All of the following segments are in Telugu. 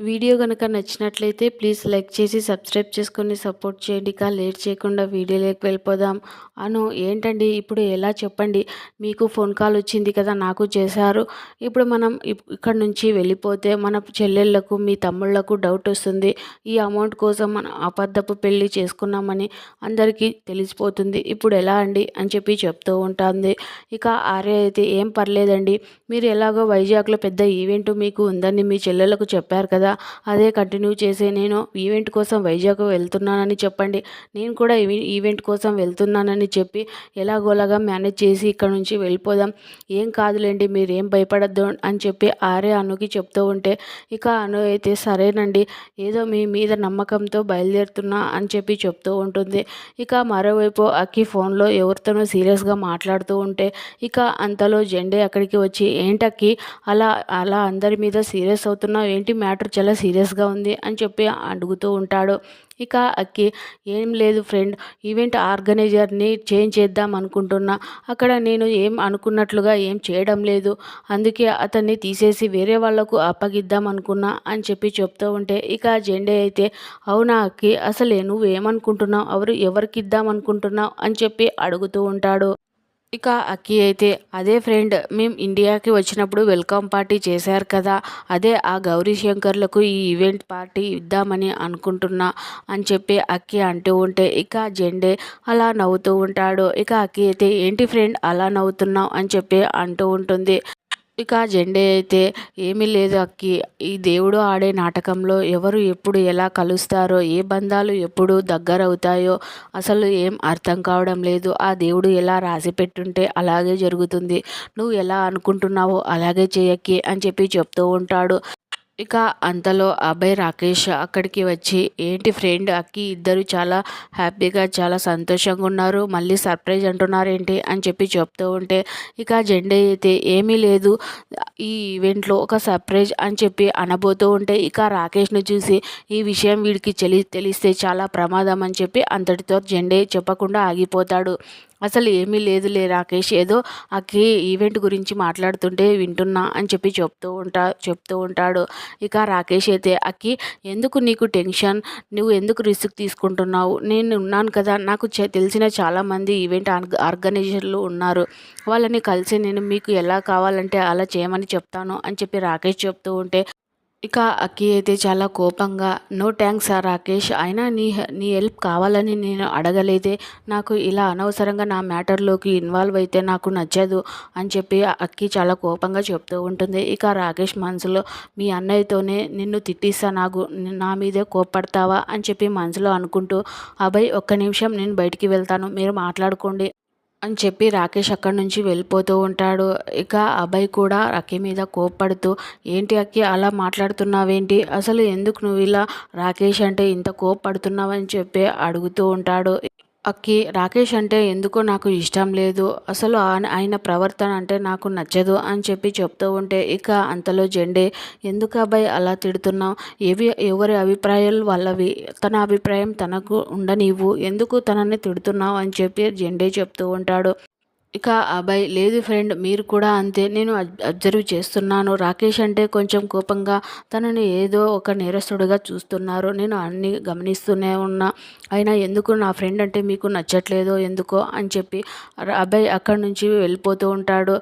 వీడియో కనుక నచ్చినట్లయితే ప్లీజ్ లైక్ చేసి సబ్స్క్రైబ్ చేసుకొని సపోర్ట్ చేయండి. కా లేట్ చేయకుండా వీడియోలోకి వెళ్ళిపోదాం. అను ఏంటండి? ఇప్పుడు ఎలా చెప్పండి? మీకు ఫోన్ కాల్ వచ్చింది కదా నాకు చేశారు. ఇప్పుడు మనం ఇక్కడ నుంచి వెళ్ళిపోతే మన చెల్లెళ్ళకు మీ తమ్ముళ్ళకు డౌట్ వస్తుంది. ఈ అమౌంట్ కోసం మనం అబద్ధపు పెళ్ళి చేసుకున్నామని అందరికీ తెలిసిపోతుంది. ఇప్పుడు ఎలా అండి? అని చెప్పి చెప్తూ ఉంటుంది. ఇక ఆర్య అయితే ఏం పర్లేదండి. మీరు ఎలాగో వైజాగ్లో పెద్ద ఈవెంట్ మీకు ఉందని మీ చెల్లెలకు చెప్పారు కదా అదే కంటిన్యూ చేసే నేను ఈవెంట్ కోసం వైజాగ్ వెళ్తున్నానని చెప్పండి. నేను కూడా ఈవెంట్ కోసం వెళ్తున్నానని చెప్పి ఎలాగోలాగా మేనేజ్ చేసి ఇక్కడ నుంచి వెళ్ళిపోదాం. ఏం కాదులేండి మీరేం భయపడద్దు అని చెప్పి ఆరే అనుకి చెప్తూ ఉంటే ఇక అను అయితే సరేనండి ఏదో మీ మీద నమ్మకంతో బయలుదేరుతున్నా అని చెప్పి చెప్తూ ఉంటుంది. ఇక మరోవైపు అక్కి ఫోన్లో ఎవరితోనో సీరియస్గా మాట్లాడుతూ ఉంటే ఇక అంతలో జెండే అక్కడికి వచ్చి ఏంటక్కి అలా అలా అందరి మీద సీరియస్ అవుతున్నావు ఏంటి మ్యాటర్ చాలా సీరియస్గా ఉంది అని చెప్పి అడుగుతూ ఉంటాడు. ఇక అక్కి ఏం లేదు ఫ్రెండ్ ఈవెంట్ ఆర్గనైజర్ని చేంజ్ చేద్దాం అనుకుంటున్నా. అక్కడ నేను ఏం అనుకున్నట్లుగా ఏం చేయడం లేదు. అందుకే అతన్ని తీసేసి వేరే వాళ్ళకు అప్పగిద్దాం అనుకున్నా అని చెప్పి చెప్తూ ఉంటే ఇక జెండే అయితే అవునా అక్కి అసలే నువ్వు ఏమనుకుంటున్నావు ఎవరు ఎవరికి ఇద్దాం అనుకుంటున్నావు? అని చెప్పి అడుగుతూ ఉంటాడు. ఇక అక్కి అయితే అదే ఫ్రెండ్ మేము ఇండియాకి వచ్చినప్పుడు వెల్కమ్ పార్టీ చేశారు కదా అదే ఆ గౌరీ శంకర్లకు ఈ ఈవెంట్ పార్టీ ఇద్దామని అనుకుంటున్నా అని చెప్పి అక్కి అంటూ ఉంటే ఇక జెండే అలా నవ్వుతూ ఉంటాడు. ఇక అక్కి అయితే ఏంటి ఫ్రెండ్ అలా నవ్వుతున్నావు? అని చెప్పి అంటూ ఉంటుంది. ఇక జెండే అయితే ఏమీ లేదు అక్కి. ఈ దేవుడు ఆడే నాటకంలో ఎవరు ఎప్పుడు ఎలా కలుస్తారో ఏ బంధాలు ఎప్పుడు దగ్గరవుతాయో అసలు ఏం అర్థం కావడం లేదు. ఆ దేవుడు ఎలా రాసి పెట్టుంటే అలాగే జరుగుతుంది. నువ్వు ఎలా అనుకుంటున్నావో అలాగే చేయక్కి అని చెప్పి చెప్తూ ఉంటాడు. ఇక అంతలో అభయ్ రాకేష్ అక్కడికి వచ్చి ఏంటి ఫ్రెండ్ అక్కి ఇద్దరు చాలా హ్యాపీగా చాలా సంతోషంగా ఉన్నారు మళ్ళీ సర్ప్రైజ్ అంటున్నారు ఏంటి అని చెప్పి చెప్తూ ఉంటే ఇక జెండే అయితే ఏమీ లేదు ఈ ఈవెంట్లో ఒక సర్ప్రైజ్ అని చెప్పి అనబోతూ ఉంటే ఇక రాకేష్ను చూసి ఈ విషయం వీడికి తెలి తెలిస్తే చాలా ప్రమాదం అని చెప్పి అంతటితో జెండే చెప్పకుండా ఆగిపోతాడు. అసలు ఏమీ లేదులే రాకేష్ ఏదో అక్కి ఈవెంట్ గురించి మాట్లాడుతుంటే వింటున్నా అని చెప్పి చెప్తూ ఉంటా చెప్తూ ఉంటాడు. ఇక రాకేష్ అయితే అక్కి ఎందుకు నీకు టెన్షన్? నువ్వు ఎందుకు రిస్క్ తీసుకుంటున్నావు? నేను ఉన్నాను కదా నాకు తెలిసిన చాలామంది ఈవెంట్ ఆర్గనైజర్లు ఉన్నారు. వాళ్ళని కలిసి నేను మీకు ఎలా కావాలంటే అలా చేయమని చెప్తాను అని చెప్పి రాకేష్ చెప్తూ ఉంటే ఇక అక్కి అయితే చాలా కోపంగా నో థ్యాంక్స్ సార్ రాకేష్ అయినా నీ నీ హెల్ప్ కావాలని నేను అడగలేదే. నాకు ఇలా అనవసరంగా నా మ్యాటర్లోకి ఇన్వాల్వ్ అయితే నాకు నచ్చదు అని చెప్పి అక్కి చాలా కోపంగా చెప్తూ ఉంటుంది. ఇక రాకేష్ మనసులో మీ అన్నయ్యతోనే నిన్ను తిట్టిస్తా నాకు నా మీదే కోపడతావా అని చెప్పి మనసులో అనుకుంటూ అబ్బాయి ఒక్క నిమిషం నేను బయటికి వెళ్తాను మీరు మాట్లాడుకోండి. అని చెప్పి రాకేష్ అక్కడి నుంచి వెళ్ళిపోతూ ఉంటాడు. ఇక అభయ్ కూడా అక్కి మీద కోప్పడుతూ ఏంటి అక్కి అలా మాట్లాడుతున్నావేంటి? అసలు ఎందుకు నువ్వు ఇలా రాకేష్ అంటే ఇంత కోప్పడుతున్నావని చెప్పి అడుగుతూ ఉంటాడు. అక్కి రాకేష్ అంటే ఎందుకో నాకు ఇష్టం లేదు. అసలు ఆయన ప్రవర్తన అంటే నాకు నచ్చదు అని చెప్పి చెప్తూ ఉంటే ఇక అంతలో జెండే ఎందుకు అబ్బాయి అలా తిడుతున్నావు? ఏవి ఎవరి అభిప్రాయాలు వాళ్ళవి? తన అభిప్రాయం తనకు ఉండనివ్వు. ఎందుకు తనని తిడుతున్నావు? అని చెప్పి జెండే చెప్తూ ఉంటాడు. ఇక అబ్బాయి లేదు ఫ్రెండ్ మీరు కూడా అంతే. నేను అబ్జర్వ్ చేస్తున్నాను. రాకేష్ అంటే కొంచెం కోపంగా తనని ఏదో ఒక నేరస్తుడిగా చూస్తున్నారు. నేను అన్ని గమనిస్తూనే ఉన్నా. అయినా ఎందుకు నా ఫ్రెండ్ అంటే మీకు నచ్చట్లేదో ఎందుకో అని చెప్పి అబ్బాయి అక్కడి నుంచి వెళ్ళిపోతూ ఉంటాడు.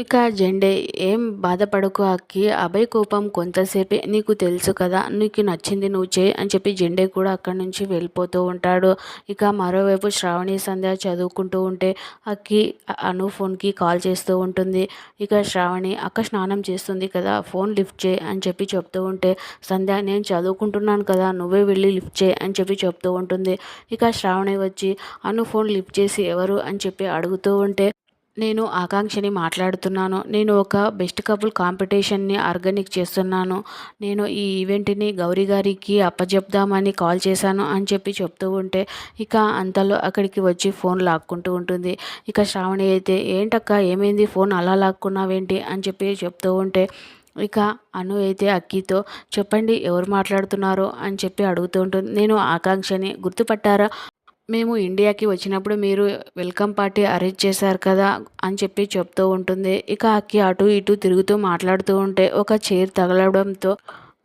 ఇక జెండే ఏం బాధపడకు అక్కి. అభయ్ కోపం కొంతసేపే నీకు తెలుసు కదా నీకు నచ్చింది నువ్వు చేయి అని చెప్పి జెండే కూడా అక్కడి నుంచి వెళ్ళిపోతూ ఉంటాడు. ఇక మరోవైపు శ్రావణి సంధ్య చదువుకుంటూ ఉంటే అక్కి అను ఫోన్కి కాల్ చేస్తూ ఉంటుంది. ఇక శ్రావణి అక్క స్నానం చేస్తుంది కదా ఫోన్ లిఫ్ట్ చేయి అని చెప్పి చెప్తూ ఉంటే సంధ్య నేను చదువుకుంటున్నాను కదా నువ్వే వెళ్ళి లిఫ్ట్ చేయి అని చెప్పి చెప్తూ ఉంటుంది. ఇక శ్రావణి వచ్చి అను ఫోన్ లిఫ్ట్ చేసి ఎవరు? అని చెప్పి అడుగుతూ ఉంటే నేను ఆకాంక్షని మాట్లాడుతున్నాను. నేను ఒక బెస్ట్ కపుల్ కాంపిటీషన్ని ఆర్గానిక్ చేస్తున్నాను. నేను ఈ ఈవెంట్ని గౌరీ గారికి అప్పజెప్దామని కాల్ చేశాను అని చెప్పి చెప్తూ ఉంటే ఇక అంతలో అక్కడికి వచ్చి ఫోన్ లాక్కుంటూ ఉంటుంది. ఇక శ్రావణి అయితే ఏంటక్క ఏమైంది? ఫోన్ అలా లాక్కున్నావేంటి? అని చెప్పి చెప్తూ ఉంటే ఇక అను అయితే అక్కితో చెప్పండి ఎవరు మాట్లాడుతున్నారో? అని చెప్పి అడుగుతూ ఉంటుంది. నేను ఆకాంక్షని గుర్తుపట్టారా? మేము ఇండియాకి వచ్చినప్పుడు మీరు వెల్కమ్ పార్టీ అరేంజ్ చేశారు కదా అని చెప్పి చెప్తూ ఉంటుంది. ఇక అక్కి అటు ఇటు తిరుగుతూ మాట్లాడుతూ ఉంటే ఒక చైర్ తగలడంతో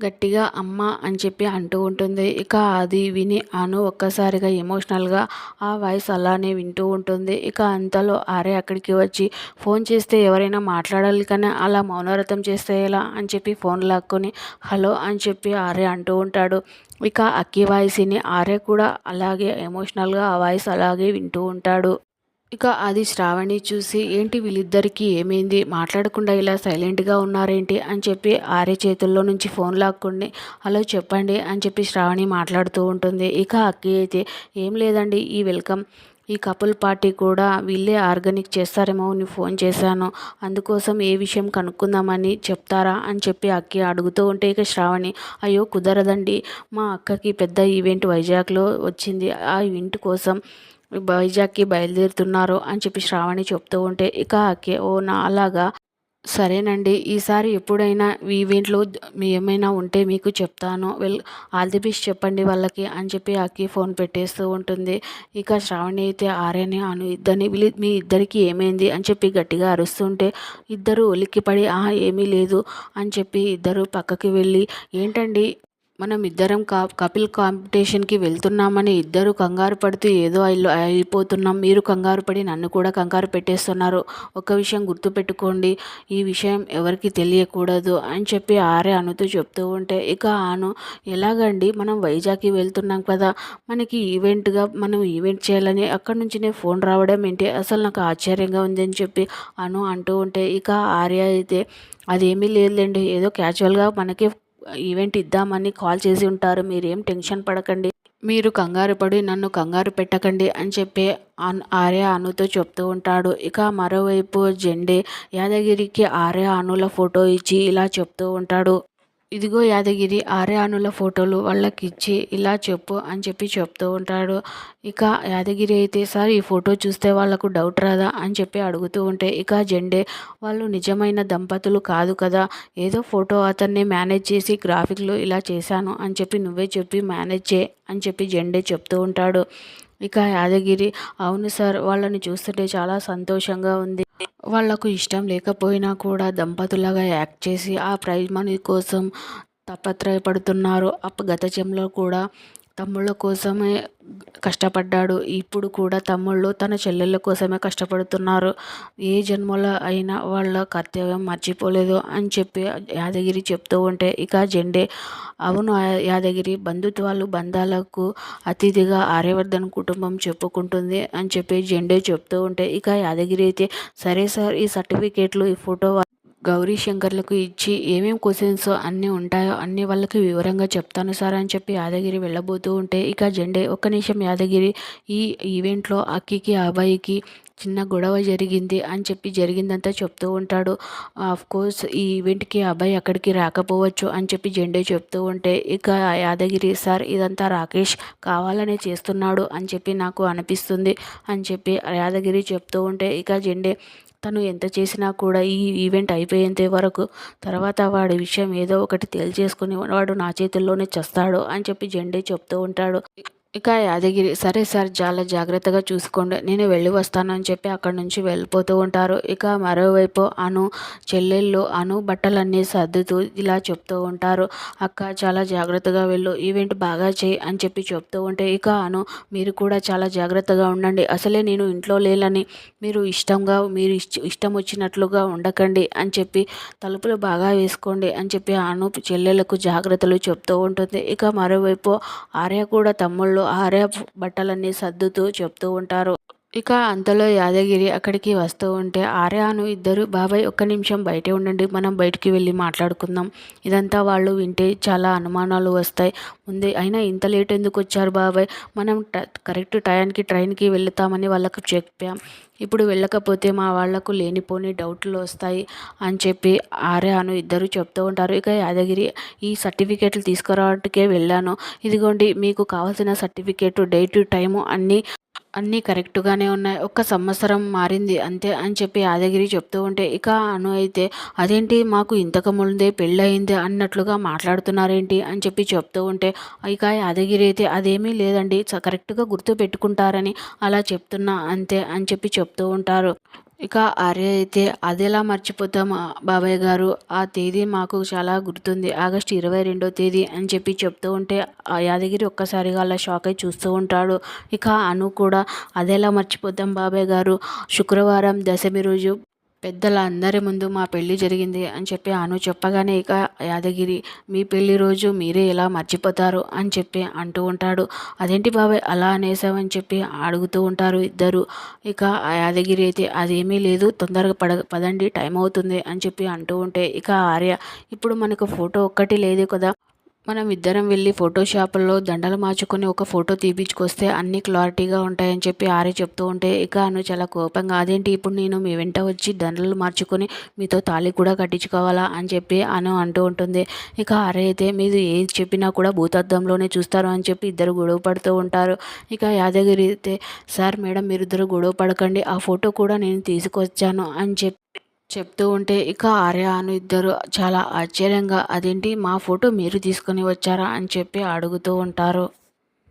గట్టిగా అమ్మ అని చెప్పి అంటూ ఉంటుంది. ఇక అది విని అను ఒక్కసారిగా ఎమోషనల్గా ఆ వాయిస్ అలానే వింటూ ఉంటుంది. ఇక అంతలో ఆరే అక్కడికి వచ్చి ఫోన్ చేస్తే ఎవరైనా మాట్లాడాలి కానీ అలా మౌనవ్రతం చేస్తే ఎలా అని చెప్పి ఫోన్ లాక్కొని హలో అని చెప్పి ఆరే అంటూ ఉంటాడు. ఇక అక్కి వాయిస్ని ఆరే కూడా అలాగే ఎమోషనల్గా ఆ వాయిస్ అలాగే వింటూ ఉంటాడు. ఇక అది శ్రావణి చూసి ఏంటి వీళ్ళిద్దరికీ ఏమైంది? మాట్లాడకుండా ఇలా సైలెంట్గా ఉన్నారేంటి? అని చెప్పి ఆర్య చేతుల్లో నుంచి ఫోన్ లాక్కుండి హలో చెప్పండి అని చెప్పి శ్రావణి మాట్లాడుతూ ఉంటుంది. ఇక అక్కి అయితే ఏం లేదండి ఈ వెల్కమ్. ఈ కపుల్ పార్టీ కూడా వీళ్ళే ఆర్గానిక్ చేస్తారేమో అని ఫోన్ చేశాను. అందుకోసం ఏ విషయం కనుక్కుందామని చెప్తారా? అని చెప్పి అక్కి అడుగుతూ ఉంటే ఇక శ్రావణి అయ్యో కుదరదండి. మా అక్కకి పెద్ద ఈవెంట్ వైజాగ్లో వచ్చింది. ఆ ఈవెంట్ కోసం వైజాగ్కి బయలుదేరుతున్నారు అని చెప్పి శ్రావణి చెప్తూ ఉంటే ఇక అక్కే ఓ నా అలాగా సరేనండి ఈసారి ఎప్పుడైనా ఈవెంట్లో మీ ఏమైనా ఉంటే మీకు చెప్తాను. వెల్ ఆల్ ది బెస్ట్ చెప్పండి వాళ్ళకి అని చెప్పి అక్కి ఫోన్ పెట్టేస్తూ ఉంటుంది. ఇక శ్రావణి అయితే ఆర్యని అను ఇద్దరిని మీ ఇద్దరికి ఏమైంది అని చెప్పి గట్టిగా అరుస్తుంటే ఇద్దరు ఒలిక్కిపడి ఆహా ఏమీ లేదు అని చెప్పి ఇద్దరు పక్కకి వెళ్ళి ఏంటండి మనం ఇద్దరం కా కపిల్ కాంపిటీషన్కి వెళ్తున్నామని ఇద్దరు కంగారు పడుతూ ఏదో అయిపోతున్నాం. మీరు కంగారు పడి నన్ను కూడా కంగారు పెట్టేస్తున్నారు. ఒక విషయం గుర్తుపెట్టుకోండి. ఈ విషయం ఎవరికి తెలియకూడదు అని చెప్పి ఆరే అనుతూ చెప్తూ ఉంటే ఇక ఆను ఎలాగండి? మనం వైజాగ్కి వెళ్తున్నాం కదా. మనకి ఈవెంట్గా మనం ఈవెంట్ చేయాలని అక్కడి నుంచినే ఫోన్ రావడం ఏంటి? అసలు నాకు ఆశ్చర్యంగా ఉందని చెప్పి అను అంటూ ఉంటే ఇక ఆర్య అయితే అదేమీ లేదులేండి. ఏదో క్యాజువల్గా మనకి ఈవెంట్ ఇద్దామని కాల్ చేసి ఉంటారు. మీరేం టెన్షన్ పడకండి. మీరు కంగారు పడి నన్ను కంగారు పెట్టకండి అని చెప్పి ఆర్య అనుతో చెప్తూ ఉంటాడు. ఇక మరోవైపు జెండే యాదగిరికి ఆర్య అనుల ఫోటో ఇచ్చి ఇలా చెప్తూ ఉంటాడు. ఇదిగో యాదగిరి ఆర్యానుల ఫోటోలు వాళ్ళకిచ్చి ఇలా చెప్పు అని చెప్పి చెప్తూ ఉంటాడు. ఇక యాదగిరి అయితే సార్ ఈ ఫోటో చూస్తే వాళ్ళకు డౌట్ రాదా? అని చెప్పి అడుగుతూ ఉంటే ఇక జెండే వాళ్ళు నిజమైన దంపతులు కాదు కదా. ఏదో ఫోటో అతన్ని మేనేజ్ చేసి గ్రాఫిక్లో ఇలా చేశాను అని చెప్పి నువ్వే చెప్పి మేనేజ్ చే అని చెప్పి జెండే చెప్తూ ఉంటాడు. ఇక యాదగిరి అవును సార్ వాళ్ళని చూస్తుంటే చాలా సంతోషంగా ఉంది. వాళ్ళకు ఇష్టం లేకపోయినా కూడా దంపతులుగా యాక్ట్ చేసి ఆ ప్రైజ్ మనీ కోసం తపత్రయపడుతున్నారు. అప్ప గతంలో కూడా తమ్ముళ్ళ కోసమే కష్టపడ్డాడు. ఇప్పుడు కూడా తమ్ముళ్ళు తన చెల్లెళ్ళ కోసమే కష్టపడుతున్నారు. ఏ జన్మలో అయినా వాళ్ళ కర్తవ్యం మర్చిపోలేదు అని చెప్పి యాదగిరి చెప్తూ ఉంటే ఇక జెండే. అవును యాదగిరి బంధుత్వాలు బంధాలకు అతిథిగా ఆర్యవర్ధన్ కుటుంబం చెప్పుకుంటుంది అని చెప్పి జెండే చెప్తూ ఉంటే ఇక యాదగిరి అయితే సరే సార్ ఈ సర్టిఫికేట్లు ఈ ఫోటో గౌరీ శంకర్లకు ఇచ్చి ఏమేం క్వశ్చన్స్ అన్నీ ఉంటాయో అన్ని వాళ్ళకి వివరంగా చెప్తాను సార్ అని చెప్పి యాదగిరి వెళ్ళబోతూ ఉంటే ఇక జెండే ఒక్క నిమిషం యాదగిరి ఈ ఈవెంట్లో అక్కికి అబ్బాయికి చిన్న గొడవ జరిగింది అని చెప్పి జరిగిందంతా చెప్తూ ఉంటాడు. ఆఫ్ కోర్స్ ఈ ఈవెంట్కి అబ్బాయి అక్కడికి రాకపోవచ్చు అని చెప్పి జెండే చెప్తూ ఉంటే ఇక యాదగిరి సార్ ఇదంతా రాకేష్ కావాలనే చేస్తున్నాడు అని చెప్పి నాకు అనిపిస్తుంది అని చెప్పి యాదగిరి చెప్తూ ఉంటే ఇక జెండే తను ఎంత చేసినా కూడా ఈ ఈవెంట్ అయిపోయేంత వరకు తర్వాత వాడి విషయం ఏదో ఒకటి తేల్చేసుకుని వాడు నా చేతుల్లోనే చస్తాడు అని చెప్పి జెండే చెప్తూ ఉంటాడు. ఇక యాదగిరి సరే సార్ చాలా జాగ్రత్తగా చూసుకోండి. నేను వెళ్ళి వస్తాను అని చెప్పి అక్కడి నుంచి వెళ్ళిపోతూ ఉంటారు. ఇక మరోవైపు అను చెల్లెళ్ళు అను బట్టలన్నీ సర్దుతూ ఇలా చెప్తూ ఉంటారు. అక్క చాలా జాగ్రత్తగా వెళ్ళు ఈవెంట్ బాగా చేయి అని చెప్పి చెప్తూ ఉంటే ఇక అను మీరు కూడా చాలా జాగ్రత్తగా ఉండండి. అసలే నేను ఇంట్లో లేనని మీరు ఇష్టంగా మీరు ఇష్టం వచ్చినట్లుగా ఉండకండి అని చెప్పి తలుపులు బాగా వేసుకోండి అని చెప్పి అను చెల్లెళ్ళకు జాగ్రత్తలు చెప్తూ ఉంటుంది. ఇక మరోవైపు ఆర్య కూడా తమ్ముళ్ళు ఆరే బట్టలన్నీ సర్దుతూ చెప్తూ ఉంటారు. ఇక అంతలో యాదగిరి అక్కడికి వస్తూ ఉంటే ఆర్యాను ఇద్దరు బాబాయ్ ఒక్క నిమిషం బయటే ఉండండి మనం బయటికి వెళ్ళి మాట్లాడుకుందాం ఇదంతా వాళ్ళు వింటే చాలా అనుమానాలు వస్తాయి. ముందే అయినా ఇంత లేట్ ఎందుకు వచ్చారు బాబాయ్? మనం కరెక్ట్ టైంకి ట్రైన్కి వెళ్తామని వాళ్ళకు చెప్పాం. ఇప్పుడు వెళ్ళకపోతే మా వాళ్ళకు లేనిపోని డౌట్లు వస్తాయి అని చెప్పి ఆర్యాను ఇద్దరు చెప్తూ ఉంటారు. ఇక యాదగిరి ఈ సర్టిఫికేట్లు తీసుకురావడానికే వెళ్ళాను. ఇదిగోండి మీకు కావాల్సిన సర్టిఫికేట్ డేట్ టైము అన్నీ అన్నీ కరెక్ట్గానే ఉన్నాయి. ఒక్క సంవత్సరం మారింది అంతే అని చెప్పి యాదగిరి చెప్తూ ఉంటే ఇక అను అయితే అదేంటి మాకు ఇంతకు ముందే పెళ్ళయింది అన్నట్లుగా మాట్లాడుతున్నారేంటి అని చెప్పి చెప్తూ ఉంటే ఇక యాదగిరి అయితే అదేమీ లేదండి కరెక్ట్గా గుర్తు పెట్టుకుంటారని అలా చెప్తున్నా అంతే అని చెప్పి చెప్తూ ఉంటారు. ఇక ఆర్య అయితే అదేలా మర్చిపోతాం బాబాయ్ గారు? ఆ తేదీ మాకు చాలా గుర్తుంది. ఆగస్టు ఇరవై రెండో తేదీ అని చెప్పి చెప్తూ ఉంటే ఆ యాదగిరి ఒక్కసారిగా అలా షాక్ అయి చూస్తూ ఉంటాడు. ఇక అను కూడా అదేలా మర్చిపోతాం బాబాయ్ గారు? శుక్రవారం దశమి రోజు పెద్దల అందరి ముందు మా పెళ్ళి జరిగింది అని చెప్పి అను చెప్పగానే ఇక యాదగిరి మీ పెళ్ళి రోజు మీరే ఎలా మర్చిపోతారు? అని చెప్పి అంటూ ఉంటాడు. అదేంటి బాబాయ్ అలా అనేసావని చెప్పి అడుగుతూ ఉంటారు ఇద్దరు. ఇక ఆ యాదగిరి అయితే అదేమీ లేదు తొందరగా పడ పదండి టైం అవుతుంది అని చెప్పి అంటూ ఉంటే ఇక ఆర్య ఇప్పుడు మనకు ఫోటో ఒక్కటి లేదు కదా మనం ఇద్దరం వెళ్ళి ఫోటోషాప్లో దండలు మార్చుకొని ఒక ఫోటో తీపించుకొస్తే అన్ని క్లారిటీగా ఉంటాయని చెప్పి ఆరే చెప్తూ ఉంటే ఇక అను చాలా కోపంగా అదేంటి? ఇప్పుడు నేను మీ వెంట వచ్చి దండలు మార్చుకొని మీతో తాళి కూడా కట్టించుకోవాలా? అని చెప్పి అను అంటూ ఉంటుంది. ఇక ఆరే అయితే మీరు ఏది చెప్పినా కూడా భూతద్దంలోనే చూస్తారు అని చెప్పి ఇద్దరు గొడవ పడుతూ ఉంటారు. ఇక యాదగిరి అయితే సార్ మేడం మీరిద్దరు గొడవ పడకండి. ఆ ఫోటో కూడా నేను తీసుకొచ్చాను అని చెప్పి చెప్తూ ఉంటే ఇక ఆర్య అను ఇద్దరు చాలా ఆశ్చర్యంగా అదేంటి? మా ఫోటో మీరు తీసుకొని వచ్చారా? అని చెప్పి అడుగుతూ ఉంటారు.